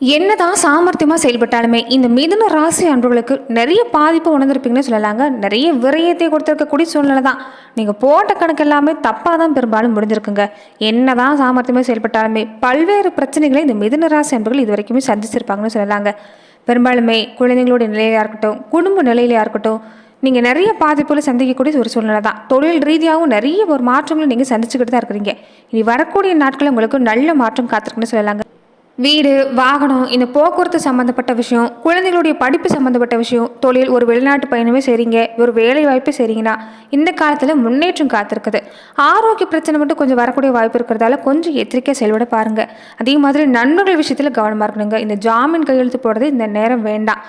என்னதான் சாமர்த்தியமாக செயல்பட்டாலுமே இந்த மிதுன ராசி அன்புகளுக்கு நிறைய பாதிப்பு உணர்ந்திருப்பீங்கன்னு சொல்லலாங்க. நிறைய விரயத்தை கொடுத்துருக்கக்கூடிய சூழ்நிலை தான். நீங்கள் போட்ட கணக்கு எல்லாமே தப்பாக தான் பெரும்பாலும் முடிஞ்சிருக்குங்க. என்னதான் சாமர்த்தியமாக செயல்பட்டாலுமே பல்வேறு பிரச்சனைகளை இந்த மிதுன ராசி அன்புகள் இது வரைக்குமே சந்திச்சிருப்பாங்கன்னு சொல்லலாங்க. பெரும்பாலுமே குழந்தைங்களுடைய நிலையிலையாக இருக்கட்டும் குடும்ப நிலையிலையாக இருக்கட்டும் நீங்கள் நிறைய பாதிப்புகளை சந்திக்கக்கூடிய ஒரு சூழ்நிலை தான். தொழில் ரீதியாகவும் நிறைய ஒரு மாற்றங்களை நீங்கள் சந்திச்சுக்கிட்டு தான் இருக்கிறீங்க. இனி வரக்கூடிய நாட்கள் உங்களுக்கு நல்ல மாற்றம் காத்திருக்குன்னு சொல்லலாங்க. வீடு வாகனம் இந்த போக்குவரத்து சம்மந்தப்பட்ட விஷயம் குழந்தைகளுடைய படிப்பு சம்மந்தப்பட்ட விஷயம் தொழில் ஒரு வெளிநாட்டு பயணமே சரிங்க ஒரு வேலை வாய்ப்பு செய்கிறீங்கன்னா இந்த காலத்தில் முன்னேற்றம் காத்திருக்குது. ஆரோக்கிய பிரச்சனை மட்டும் கொஞ்சம் வரக்கூடிய வாய்ப்பு இருக்கிறதால கொஞ்சம் எச்சரிக்கையாக செயல்பட பாருங்கள் அதே மாதிரி நண்பர்கள் விஷயத்தில் கவனமாக இருக்கணுங்க. இந்த ஜாமீன் கையெழுத்து போடுறது இந்த நேரம் வேண்டாம்.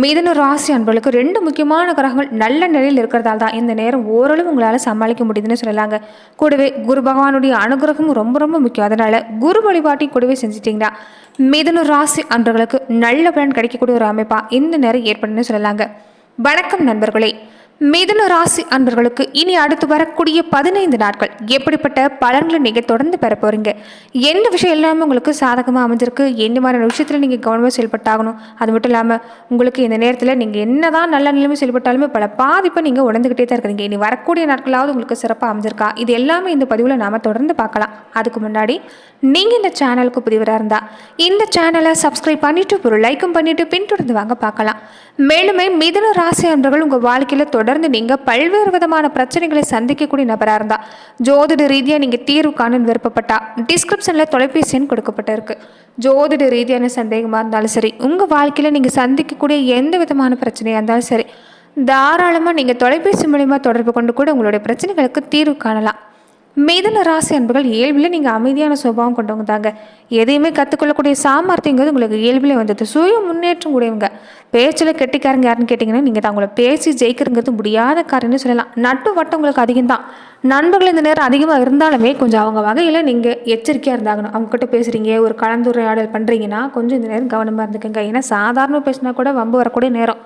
மிதன ராசி அன்பர்களுக்கு ரெண்டு முக்கியமான கிரகங்கள் நல்ல நிலையில் இருக்கிறதால தான் இந்த நேரம் ஓரளவு உங்களால் சமாளிக்க முடியுதுன்னு சொல்லலாங்க. கூடவே குரு பகவானுடைய அனுகிரகமும் ரொம்ப ரொம்ப முக்கியம். அதனால் குரு வழிபாட்டி கூடவே செஞ்சிட்டிங்கன்னா மிதன ராசி அன்பர்களுக்கு நல்ல பலன் கிடைக்கக்கூடிய ஒரு அமைப்பாக இந்த நேரம் ஏற்படுன்னு சொல்லலாங்க. வணக்கம் நண்பர்களே. மிதுன ராசி அன்பர்களுக்கு இனி அடுத்து வரக்கூடிய பதினைந்து நாட்கள் எப்படிப்பட்ட பலன்களை நீங்கள் தொடர்ந்து பெற போகிறீங்க எந்த விஷயம் எல்லாமே உங்களுக்கு சாதகமாக அமைஞ்சிருக்கு? எந்த மாதிரியான விஷயத்தில் நீங்கள் கவனமாக செயல்பட்டாகணும்? அது மட்டும் இல்லாமல் உங்களுக்கு இந்த நேரத்தில் நீங்கள் என்னதான் நல்ல நிலைமை செயல்பட்டாலுமே பல பாதிப்பை நீங்கள் உணர்ந்துக்கிட்டே தான் இருக்கிறீங்க இனி வரக்கூடிய நாட்களாவது உங்களுக்கு சிறப்பாக அமைஞ்சிருக்கா? இது எல்லாமே இந்த பதிவில் நாம் தொடர்ந்து பார்க்கலாம். அதுக்கு முன்னாடி நீங்கள் இந்த சேனலுக்கு புதிவராக இருந்தால் இந்த சேனலை சப்ஸ்கிரைப் பண்ணிவிட்டு ஒரு லைக்கும் பண்ணிவிட்டு பின்தொடர்ந்து வாங்க பார்க்கலாம். மேலுமே மிதுன ராசி அன்பர்கள் உங்கள் வாழ்க்கையில் தொடர்ந்து நீங்கள் பல்வேறு விதமான பிரச்சனைகளை சந்திக்கக்கூடிய நபராக இருந்தால் ஜோதிட ரீதியாக நீங்கள் தீர்வு காண விருப்பப்பட்டா டிஸ்கிரிப்ஷனில் தொலைபேசி எண் கொடுக்கப்பட்டிருக்கு. ஜோதிட ரீதியான சந்தேகமாக இருந்தாலும் சரி உங்கள் வாழ்க்கையில் நீங்கள் சந்திக்கக்கூடிய எந்த விதமான பிரச்சனையாக இருந்தாலும் சரி தாராளமாக நீங்கள் தொலைபேசி மூலிமா தொடர்பு கொண்டு கூட உங்களுடைய பிரச்சனைகளுக்கு தீர்வு காணலாம். மிதன ராசி அன்புகள் இயல்பில் நீங்கள் அமைதியான சுபாவம் கொண்டவங்க தாங்க. எதையுமே கற்றுக்கொள்ளக்கூடிய சாமர்த்தியங்கிறது உங்களுக்கு இயல்பிலே வந்தது சுய முன்னேற்றம் கூடியவங்க பேச்சில் கெட்டிக்காரங்க யாருன்னு கேட்டிங்கன்னா நீங்கள் தான் உங்களை பேசி ஜெயிக்கிறங்கிறது முடியாத காரியம்னு சொல்லலாம். நட்பு வட்டம் உங்களுக்கு அதிகம்தான். நண்பர்கள் இந்த நேரம் அதிகமாக இருந்தாலுமே கொஞ்சம் அவங்க வகையில் நீங்கள் எச்சரிக்கையாக இருந்தாகணும். அவங்கக்கிட்ட பேசுகிறீங்க ஒரு கலந்துரையாடல் பண்ணுறீங்கன்னா கொஞ்சம் இந்த நேரம் கவனமாக இருந்துக்கங்க. ஏன்னா சாதாரணமாக பேசினா கூட வம்பு வரக்கூடிய நேரம்.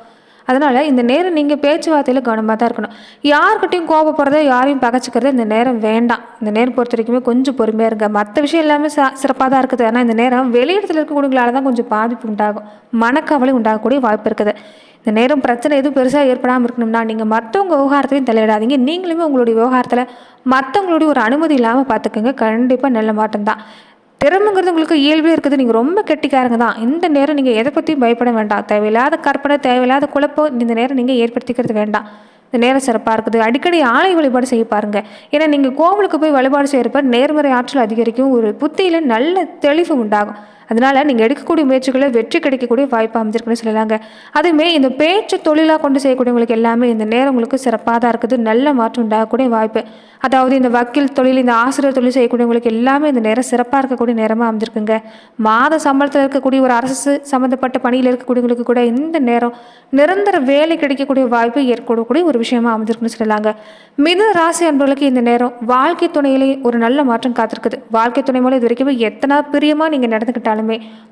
அதனால் இந்த நேரம் நீங்கள் பேச்சுவார்த்தையில் கவனமாக தான் இருக்கணும். யார்கிட்டையும் கோபப்படுறதோ யாரையும் பகச்சிக்கிறதோ இந்த நேரம் வேண்டாம். இந்த நேரம் பொறுத்த வரைக்குமே கொஞ்சம் பொறுமையாக இருங்க. மற்ற விஷயம் எல்லாமே ச சிறப்பாக தான் இருக்குது. ஆனால் இந்த நேரம் வெளியிடத்தில் இருக்கக்கூடியவங்களால தான் கொஞ்சம் பாதிப்பு உண்டாகும். மனக்கவலை உண்டாகக்கூடிய வாய்ப்பு இருக்குது. இந்த நேரம் பிரச்சனை எதுவும் பெருசாக ஏற்படாமல் இருக்கணும்னா நீங்கள் மற்றவங்க விவகாரத்தையும் தலையிடாதீங்க. நீங்களுமே உங்களுடைய விவகாரத்தில் மற்றவங்களுடைய ஒரு அனுமதி இல்லாமல் பார்த்துக்கோங்க கண்டிப்பாக நல்ல மாற்றம் தான் திறமைங்கிறது உங்களுக்கு இயல்பே இருக்குது. நீங்கள் ரொம்ப கெட்டிக்காரங்க தான். இந்த நேரம் நீங்கள் எதை பற்றியும் பயப்பட வேண்டாம். தேவையில்லாத கற்பனை தேவையில்லாத குழப்பம் இந்த நேரம் நீங்கள் ஏற்படுத்திக்கிறது வேண்டாம். இந்த நேரம் சிறப்பாக இருக்குது. அடிக்கடி ஆலை வழிபாடு செய்ய பாருங்கள் ஏன்னா நீங்கள் கோவிலுக்கு போய் வழிபாடு செய்கிறப்ப நேர்மறை ஆற்றல் அதிகரிக்கும். ஒரு புத்தியில் நல்ல தெளிவு உண்டாகும். அதனால் நீங்கள் எடுக்கக்கூடிய முயற்சிகளை வெற்றி கிடைக்கக்கூடிய வாய்ப்பு அமைஞ்சிருக்குன்னு சொல்லலாங்க. அதுவுமே இந்த பேச்சு தொழிலாக கொண்டு செய்யக்கூடியவங்களுக்கு எல்லாமே இந்த நேரம் உங்களுக்கு சிறப்பாக தான் இருக்குது. நல்ல மாற்றம் உண்டாகக்கூடிய வாய்ப்பு. அதாவது இந்த வக்கீல் தொழில் இந்த ஆசிரியர் தொழில் செய்யக்கூடியவங்களுக்கு எல்லாமே இந்த நேரம் சிறப்பாக இருக்கக்கூடிய நேரமாக அமைஞ்சிருக்குங்க. மாத சம்பளத்தில் இருக்கக்கூடிய ஒரு அரசு சம்மந்தப்பட்ட பணியில் இருக்கக்கூடியவங்களுக்கு கூட இந்த நேரம் நிரந்தர வேலை கிடைக்கக்கூடிய வாய்ப்பு ஏற்படக்கூடிய ஒரு விஷயமா அமைஞ்சிருக்குன்னு சொல்லலாங்க. மிதுன ராசி அன்பர்களுக்கு இந்த நேரம் வாழ்க்கை துணையிலே ஒரு நல்ல மாற்றம் காத்திருக்குது. வாழ்க்கை துணை மூலம் இது வரைக்கும் எத்தனை பிரியமாக நீங்கள் நடந்துக்கிட்டாலும்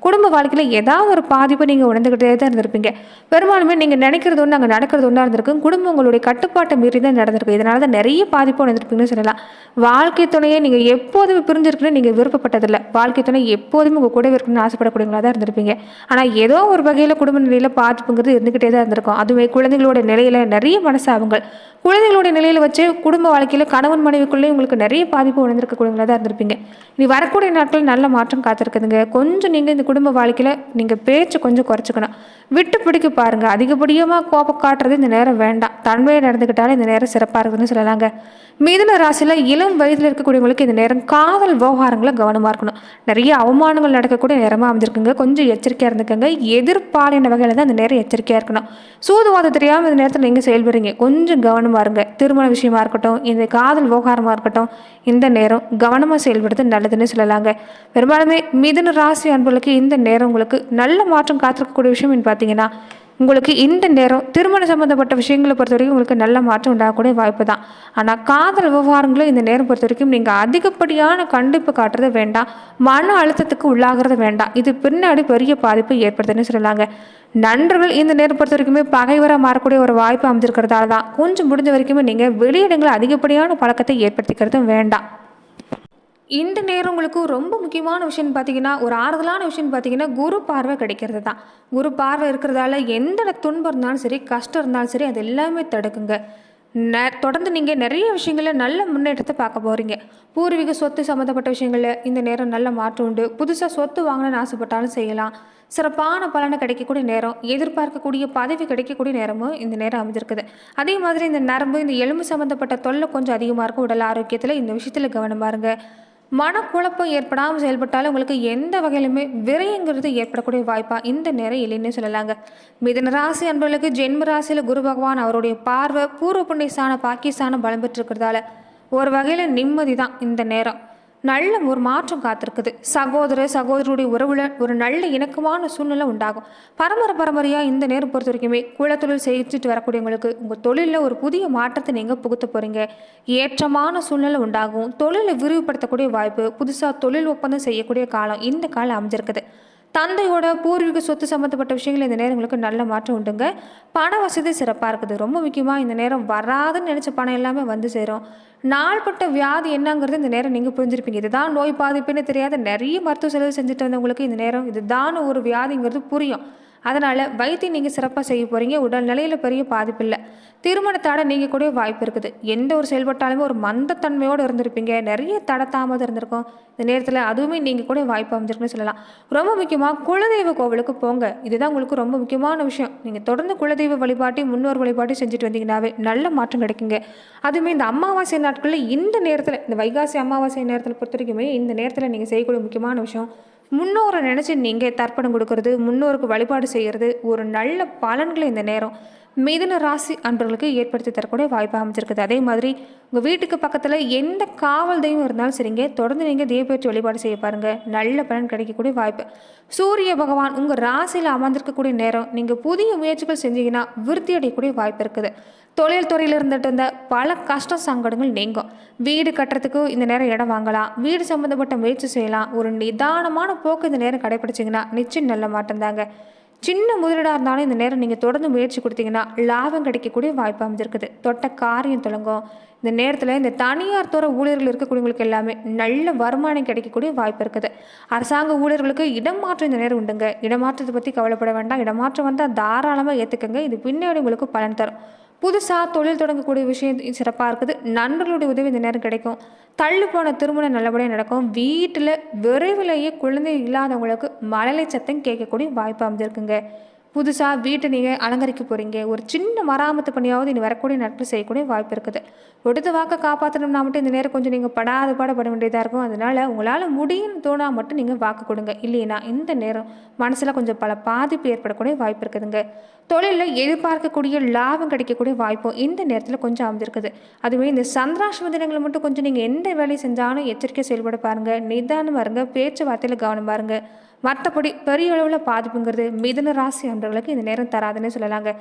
குடும்ப வாழ்க்கையில் ஏதாவது ஒரு பாதிப்பை நீங்கள் உணர்ந்துக்கிட்டே தான் இருந்திருப்பீங்க. பெரும்பாலுமே நீங்கள் நினைக்கிறது ஒன்று அங்கே நடக்கிறது ஒன்றா இருந்திருக்கும். குடும்பம் உங்களுடைய கட்டுப்பாட்டை மீறி தான் நடந்திருக்கு. இதனால தான் நிறைய பாதிப்பு உணர்ந்திருப்பீங்கன்னு சொல்லலாம். வாழ்க்கை துணையை நீங்கள் எப்போதுமே பிரிஞ்சிருக்குன்னு நீங்கள் விருப்பப்பட்டதில்லை. வாழ்க்கை துணை எப்போதுமே உங்கள் கூட இருக்கணும்னு ஆசைப்படக்கூடியவங்களாக தான் இருந்திருப்பீங்க. ஆனால் ஏதோ ஒரு வகையில் குடும்ப நிலையில் பாதிப்புங்கிறது இருந்துக்கிட்டே தான் இருந்திருக்கும். அதுவே குழந்தைகளோட நிலையில் நிறைய மனசாபங்கள். குழந்தைகளுடைய நிலையில் வச்சு குடும்ப வாழ்க்கையில் கணவன் மனைவிக்குள்ளேயும் உங்களுக்கு நிறைய பாதிப்பு உணர்ந்திருக்கக்கூடியவங்களாக தான் இருந்திருப்பீங்க. இனி வரக்கூடிய நாட்கள் நல்ல மாற்றம் காத்திருக்குதுங்க. கொஞ்சம் கொஞ்சம் நீங்கள் இந்த குடும்ப வாழ்க்கையில் நீங்கள் பேச்சு கொஞ்சம் குறைச்சிக்கணும். விட்டு பிடிக்க பாருங்கள் அதிகப்படியமாக கோபம் காட்டுறது இந்த நேரம் வேண்டாம். தன்மையை நடந்துக்கிட்டாலே இந்த நேரம் சிறப்பாக இருக்குதுன்னு சொல்லலாங்க. மிதுன ராசியில் இளம் வயதில் இருக்கக்கூடியவங்களுக்கு இந்த நேரம் காதல் விவகாரங்களை கவனமாக இருக்கணும். நிறைய அவமானங்கள் நடக்கக்கூடிய நேரமாக அமைஞ்சிருக்குங்க. கொஞ்சம் எச்சரிக்கையாக இருந்துக்கோங்க. எதிர்பாலின வகையில் தான் இந்த நேரம் எச்சரிக்கையாக இருக்கணும். சூதுவாதம் தெரியாமல் இந்த நேரத்தில் நீங்கள் செயல்படுறீங்க. கொஞ்சம் கவனமாக இருங்க. திருமண விஷயமா இருக்கட்டும் இந்த காதல் விவகாரமாக இருக்கட்டும் இந்த நேரம் கவனமாக செயல்படுறது நல்லதுன்னு சொல்லலாங்க. பெரும்பாலுமே மிதுன ராசி அன்பர்களுக்கு இந்த நேரம் உங்களுக்கு நல்ல மாற்றம் காத்திருக்கக்கூடிய விஷயம் பார்த்தீங்கன்னா உங்களுக்கு இந்த நேரம் திருமணம் சம்மந்தப்பட்ட விஷயங்களை பொறுத்த வரைக்கும் உங்களுக்கு நல்ல மாற்றம் உண்டாகக்கூடிய வாய்ப்பு தான். ஆனால் காதல் விவகாரங்களும் இந்த நேரம் பொறுத்த வரைக்கும் நீங்கள் அதிகப்படியான கண்டிப்பு காட்டுறது வேண்டாம். மன அழுத்தத்துக்கு உள்ளாகிறது வேண்டாம். இது பின்னாடி பெரிய பாதிப்பு ஏற்படுதுன்னு சொல்லலாங்க. நண்பர்கள் இந்த நேரம் பொறுத்த வரைக்குமே பகைவராக மாறக்கூடிய ஒரு வாய்ப்பு அமைஞ்சிருக்கிறதால தான் கொஞ்சம் முடிஞ்ச வரைக்குமே நீங்கள் வெளியிடங்களை அதிகப்படியான பழக்கத்தை ஏற்படுத்திக்கிறதும் வேண்டாம். இந்த நேரம் உங்களுக்கு ரொம்ப முக்கியமான விஷயம் பார்த்தீங்கன்னா ஒரு ஆறுதலான விஷயம்னு பார்த்தீங்கன்னா குரு பார்வை கிடைக்கிறது தான். குரு பார்வை இருக்கிறதால எந்த துன்பம் இருந்தாலும் சரி கஷ்டம் இருந்தாலும் சரி அது எல்லாமே தடுக்குங்க. ந தொடர்ந்து நீங்கள் நிறைய விஷயங்களில் நல்ல முன்னேற்றத்தை பார்க்க போகிறீங்க பூர்வீக சொத்து சம்மந்தப்பட்ட விஷயங்களில் இந்த நேரம் நல்ல மாற்றம் உண்டு. புதுசாக சொத்து வாங்கணும்னு ஆசைப்பட்டாலும் செய்யலாம். சிறப்பான பலனை கிடைக்கக்கூடிய நேரம் எதிர்பார்க்கக்கூடிய பதவி கிடைக்கக்கூடிய நேரமும் இந்த நேரம் அமைஞ்சிருக்குது. அதே மாதிரி இந்த நரம்பு இந்த எலும்பு சம்மந்தப்பட்ட தொல்லை கொஞ்சம் அதிகமாக இருக்கும். உடல் ஆரோக்கியத்தில் இந்த விஷயத்தில் கவனம் பாருங்கள் மனக்குழப்பம் ஏற்படாமல் செயல்பட்டாலும் உங்களுக்கு எந்த வகையிலுமே விரயங்கிறது ஏற்படக்கூடிய வாய்ப்பாக இந்த நேரம் இல்லைன்னு சொல்லலாங்க. மிதன ராசி அன்பர்களுக்கு ஜென்ம ராசியில் குரு பகவான் அவருடைய பார்வை பூர்வ புண்ணியஸ்தான பாகிஸ்தானம் பலம் பெற்றிருக்கிறதால ஒரு வகையில் நிம்மதி தான் இந்த நேரம். நல்ல ஒரு மாற்றம் காத்திருக்குது. சகோதர சகோதரருடைய உறவுல ஒரு நல்ல இணக்கமான சூழ்நிலை உண்டாகும். பரம்பரை பரம்பரையாக இந்த நேரம் பொறுத்த வரைக்குமே குலத்தொழில் செய்துட்டு வரக்கூடியவங்களுக்கு உங்கள் தொழிலில் ஒரு புதிய மாற்றத்தை நீங்கள் புகுத்த போகிறீங்க ஏற்றமான சூழ்நிலை உண்டாகும். தொழிலை விரிவுபடுத்தக்கூடிய வாய்ப்பு புதுசாக தொழில் ஒப்பந்தம் செய்யக்கூடிய காலம் இந்த காலம் அமைஞ்சிருக்குது. தந்தையோட பூர்வீக சொத்து சம்மந்தப்பட்ட விஷயங்கள் இந்த நேரங்களுக்கு நல்ல மாற்றம் உண்டுங்க. பண வசதி சிறப்பாக இருக்குது. ரொம்ப முக்கியமாக இந்த நேரம் வராதுன்னு நினச்ச பணம் எல்லாமே வந்து சேரும். நாள்பட்ட வியாதி என்னங்கிறது இந்த நேரம் நீங்கள் புரிஞ்சிருப்பீங்க. இதுதான் நோய் பாதிப்புன்னு தெரியாத நிறைய மருத்துவ செலவு செஞ்சுட்டு வந்தவங்களுக்கு இந்த நேரம் இதுதான் ஒரு வியாதிங்கிறது புரியும். அதனால் வைத்தியம் நீங்கள் சிறப்பாக செய்ய போகிறீங்க உடல் நிலையில் பெரிய பாதிப்பு இல்லை. திருமணத்தடை நீங்கள் கூட வாய்ப்பு இருக்குது. எந்த ஒரு செயல்பட்டாலுமே ஒரு மந்தத்தன்மையோடு இருந்திருப்பீங்க. நிறைய தடை தாமதம் இருந்திருக்கும். இந்த நேரத்தில் அதுவுமே நீங்கள் கூட வாய்ப்பு அமைஞ்சிருக்குன்னு சொல்லலாம். ரொம்ப முக்கியமாக குலதெய்வ கோவிலுக்கு போங்க. இதுதான் உங்களுக்கு ரொம்ப முக்கியமான விஷயம். நீங்கள் தொடர்ந்து குலதெய்வ வழிபாட்டி முன்னோர் வழிபாட்டி செஞ்சுட்டு வந்தீங்கன்னாவே நல்ல மாற்றம் கிடைக்குங்க. அதுவுமே இந்த அமாவாசை நாட்களில் இந்த நேரத்தில் இந்த வைகாசி அமாவாசை நேரத்தில் பொறுத்த வரைக்குமே இந்த நேரத்தில் நீங்கள் செய்யக்கூடிய முக்கியமான விஷயம் முன்னோரை நினச்சி நீங்கள் தர்ப்பணம் கொடுக்கறது முன்னோருக்கு வழிபாடு செய்கிறது ஒரு நல்ல பலன்களை இந்த நேரம். மிதுன ராசி அன்பர்களுக்கு ஏற்படுத்தி தரக்கூடிய வாய்ப்பு அமைஞ்சிருக்குது. அதே மாதிரி உங்கள் வீட்டுக்கு பக்கத்தில் எந்த காவல் தெய்வம் இருந்தாலும் சரிங்க தொடர்ந்து நீங்கள் தெய்வப்பேற்று வழிபாடு செய்ய பாருங்கள் நல்ல பலன் கிடைக்கக்கூடிய வாய்ப்பு. சூரிய பகவான் உங்கள் ராசியில் அமர்ந்திருக்கக்கூடிய நேரம் நீங்கள் புதிய முயற்சிகள் செஞ்சீங்கன்னா விருத்தி அடையக்கூடிய வாய்ப்பு இருக்குது. தொழில் துறையில் இருந்துட்டு இருந்த பல கஷ்ட சங்கடங்கள் நீங்கும். வீடு கட்டுறதுக்கு இந்த நேரம் இடம் வாங்கலாம். வீடு சம்மந்தப்பட்ட முயற்சி செய்யலாம். ஒரு நிதானமான போக்கு இந்த நேரம் கடைப்பிடிச்சிங்கன்னா நிச்சயம் நல்ல மாட்டேன் தாங்க. சின்ன முதலீடாக இருந்தாலும் இந்த நேரம் நீங்கள் தொடர்ந்து முயற்சி கொடுத்தீங்கன்னா லாபம் கிடைக்கக்கூடிய வாய்ப்பு அமைஞ்சிருக்குது. தொட்ட காரியம் தொடங்கும். இந்த நேரத்தில் இந்த தனியார் துறை ஊழியர்கள் இருக்கக்கூடியவங்களுக்கு எல்லாமே நல்ல வருமானம் கிடைக்கக்கூடிய வாய்ப்பு இருக்குது. அரசாங்க ஊழியர்களுக்கு இடமாற்றம் இந்த நேரம் உண்டுங்க. இடமாற்றத்தை பற்றி கவலைப்பட வேண்டாம். இடமாற்றம் வந்தால் தாராளமாக ஏற்றுக்கங்க இது பின்னாடி உங்களுக்கு பலன் தரும். புதுசாக தொழில் தொடங்கக்கூடிய விஷயம் சிறப்பாக இருக்குது. நண்பர்களுடைய உதவி இந்த நேரம் கிடைக்கும். தள்ளு போன திருமணம் நல்லபடியாக நடக்கும். வீட்டில் விரைவிலேயே குழந்தை இல்லாதவங்களுக்கு மழலை சத்தம் கேட்கக்கூடிய வாய்ப்பு அமைஞ்சிருக்குங்க. புதுசாக வீட்டை நீங்கள் அலங்கரிக்க போகிறீங்க ஒரு சின்ன மராமத்து பணியாவது இனி வரக்கூடிய நாட்கள் செய்யக்கூடிய வாய்ப்பு இருக்குது. ஒடுத்து வாக்கை காப்பாற்றணும்னா மட்டும் இந்த நேரம் கொஞ்சம் நீங்கள் படாத பாடப்பட வேண்டியதாக இருக்கும். அதனால் உங்களால் முடியும்னு தோணா மட்டும் நீங்கள் வாக்கு கொடுங்க. இல்லைன்னா இந்த நேரம் மனசில் கொஞ்சம் பல பாதிப்பு ஏற்படக்கூடிய வாய்ப்பு இருக்குதுங்க. தொழிலில் எதிர்பார்க்கக்கூடிய லாபம் கிடைக்கக்கூடிய வாய்ப்பும் இந்த நேரத்தில் கொஞ்சம் அமைஞ்சிருக்குது. அதுவே இந்த சந்திராசிரம தினங்களை மட்டும் கொஞ்சம் நீங்கள் எந்த வேலையை செஞ்சாலும் எச்சரிக்கை செயல்பட பாருங்கள் நிதானமாக இருங்க. பேச்சுவார்த்தையில் கவனம் பாருங்கள் மற்றபடி பெரிய அளவில் பாதிப்புங்கிறது மிதுன ராசி அன்றவர்களுக்கு இந்த நேரம் தராதுன்னு சொல்லலாங்க.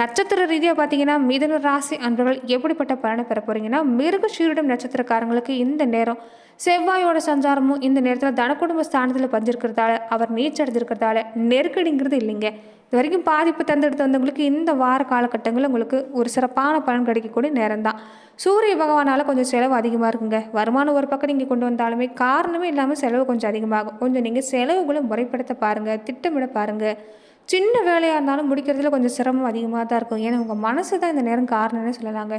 நட்சத்திர ரீதியாக பார்த்தீங்கன்னா மிதுன ராசி அன்பர்கள் எப்படிப்பட்ட பலனை பெற போகிறீங்கன்னா மிருக சீரிடம் நட்சத்திரக்காரங்களுக்கு இந்த நேரம் செவ்வாயோட சஞ்சாரமும் இந்த நேரத்தில் தனக்குடும்ப ஸ்தானத்தில் பஞ்சிருக்கிறதால அவர் நீச்சல் அடைஞ்சிருக்கிறதால நெருக்கடிங்கிறது இல்லைங்க. இது வரைக்கும் பாதிப்பு தந்தெடுத்து வந்தவங்களுக்கு இந்த வார காலகட்டங்களில் உங்களுக்கு ஒரு சிறப்பான பலன் கிடைக்கக்கூடிய நேரம் தான் சூரிய பகவானால் கொஞ்சம் செலவு அதிகமாக இருக்குங்க. வருமானம் ஒரு பக்கம் நீங்கள் கொண்டு வந்தாலுமே காரணமே இல்லாமல் செலவு கொஞ்சம் அதிகமாகும். கொஞ்சம் நீங்கள் செலவுகளை முறைப்படுத்த பாருங்கள் திட்டமிட பாருங்கள் சின்ன வேலையாக இருந்தாலும் முடிக்கிறதுல கொஞ்சம் சிரமம் அதிகமாக தான் இருக்கும். ஏன்னா உங்கள் மனசு தான் இந்த நேரம் காரணம்னு சொல்லலாங்க.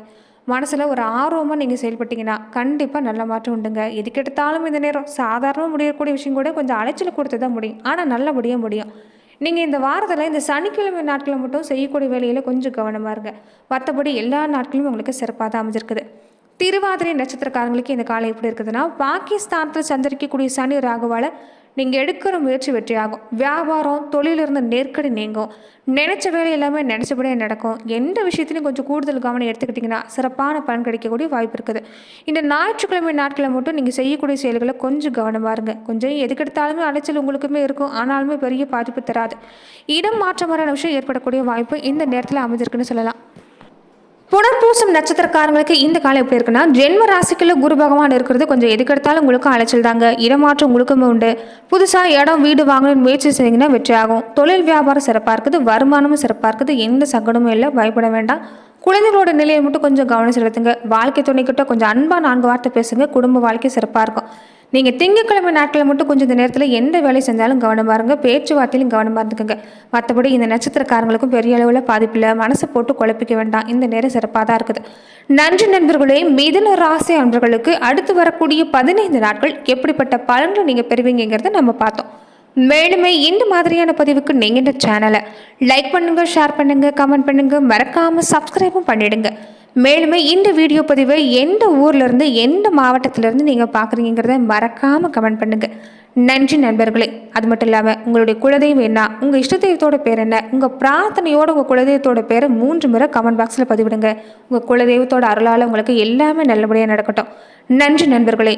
மனசில் ஒரு ஆர்வமாக நீங்கள் செயல்பட்டீங்கன்னா கண்டிப்பாக நல்ல மாற்றம் உண்டுங்க. எதுக்கெடுத்தாலும் இந்த நேரம்? சாதாரணமாக முடியக்கூடிய விஷயம் கூட கொஞ்சம் அலைச்சல் கொடுத்து தான் முடியும். ஆனால் நல்லபடியாக முடியும். நீங்கள் இந்த வாரத்தில் இந்த சனிக்கிழமை நாட்களில் மட்டும் செய்யக்கூடிய வேலையில் கொஞ்சம் கவனமாக இருங்க. மற்றபடி எல்லா நாட்களும் உங்களுக்கு சிறப்பாக தான் அமைஞ்சிருக்குது. திருவாதிரை நட்சத்திரக்காரங்களுக்கு இந்த காலம் எப்படி இருக்குதுன்னா பாகிஸ்தானத்தில் சந்தரிக்கக்கூடிய சனி ராகுவால் நீங்கள் எடுக்கிற முயற்சி வெற்றியாகும். வியாபாரம் தொழிலிருந்து நெருக்கடி நீங்கும். நினச்ச வேலை எல்லாமே நினச்சபடியே நடக்கும். எந்த விஷயத்துலையும் கொஞ்சம் கூடுதல் கவனம் எடுத்துக்கிட்டிங்கன்னா சிறப்பான பலன் கிடைக்கக்கூடிய வாய்ப்பு இருக்குது. இந்த ஞாயிற்றுக்கிழமை நாட்களை மட்டும் நீங்கள் செய்யக்கூடிய செயல்களை கொஞ்சம் கவனமாக இருங்க. கொஞ்சம் எதுக்கெடுத்தாலுமே அலைச்சல் உங்களுக்குமே இருக்கும். ஆனாலுமே பெரிய பாதிப்பு தராது. இடம் மாற்றமான விஷயம் ஏற்படக்கூடிய வாய்ப்பு இந்த நேரத்தில் அமைஞ்சிருக்குன்னு சொல்லலாம். புனர்பூசம் நட்சத்திரக்காரங்களுக்கு இந்த காலம் எப்படி இருக்குன்னா ஜென்ம ராசிக்குள்ள குரு பகவான் இருக்கிறது கொஞ்சம் எதுக்கெடுத்தாலும் உங்களுக்கும் அலைச்சல் தாங்க. இடமாற்றம் உங்களுக்குமே உண்டு. புதுசாக இடம் வீடு வாங்கணும்னு முயற்சி செய்தீங்கன்னா வெற்றியாகும் தொழில் வியாபாரம் சிறப்பாக இருக்குது. வருமானமும் சிறப்பாக இருக்குது. எந்த சங்கடமும் இல்லை. பயப்பட வேண்டாம். குழந்தைகளோட நிலையை மட்டும் கொஞ்சம் கவனம் செலுத்துங்க. வாழ்க்கை துணைக்கிட்ட கொஞ்சம் அன்பாக நான்கு வார்த்தை பேசுங்க. குடும்ப வாழ்க்கை சிறப்பாக இருக்கும். நீங்கள் திங்கக்கிழமை நாட்களில் மட்டும் கொஞ்சம் இந்த நேரத்தில் எந்த வேலை செஞ்சாலும் கவனமாக இருங்க. பேச்சுவார்த்தையிலும் கவனமாக இருந்துக்கோங்க. மற்றபடி இந்த நட்சத்திரக்காரங்களுக்கும் பெரிய அளவில் பாதிப்பில் மனசை போட்டு குழப்பிக்க வேண்டாம். இந்த நேரம் சிறப்பாக தான் இருக்குது. நன்றி நண்பர்களே. மிதுன ராசி அன்பர்களுக்கு அடுத்து வரக்கூடிய பதினைந்து நாட்கள் எப்படிப்பட்ட பலன்களை நீங்கள் பெறுவீங்கிறத நம்ம பார்த்தோம். மேலுமே இந்த மாதிரியான பதிவுக்கு நீங்கள் இந்த சேனலை லைக் பண்ணுங்கள் ஷேர் பண்ணுங்கள் கமெண்ட் பண்ணுங்கள் மறக்காமல் சப்ஸ்கிரைபும் பண்ணிடுங்க. மேலுமே இந்த வீடியோ பதிவை எந்த ஊர்லேருந்து எந்த மாவட்டத்திலேருந்து நீங்கள் பார்க்குறீங்கிறத மறக்காமல் கமெண்ட் பண்ணுங்கள் நன்றி நண்பர்களே. அது மட்டும் இல்லாமல் உங்களுடைய குலதெய்வம் என்ன உங்கள் இஷ்டதெய்வத்தோட பேர் என்ன உங்கள் பிரார்த்தனையோட உங்கள் குலதெய்வத்தோட பேரை மூன்று முறை கமெண்ட் பாக்ஸில் பதிவிடுங்க. உங்கள் குலதெய்வத்தோட அருளால் உங்களுக்கு எல்லாமே நல்லபடியாக நடக்கட்டும். நன்றி நண்பர்களே.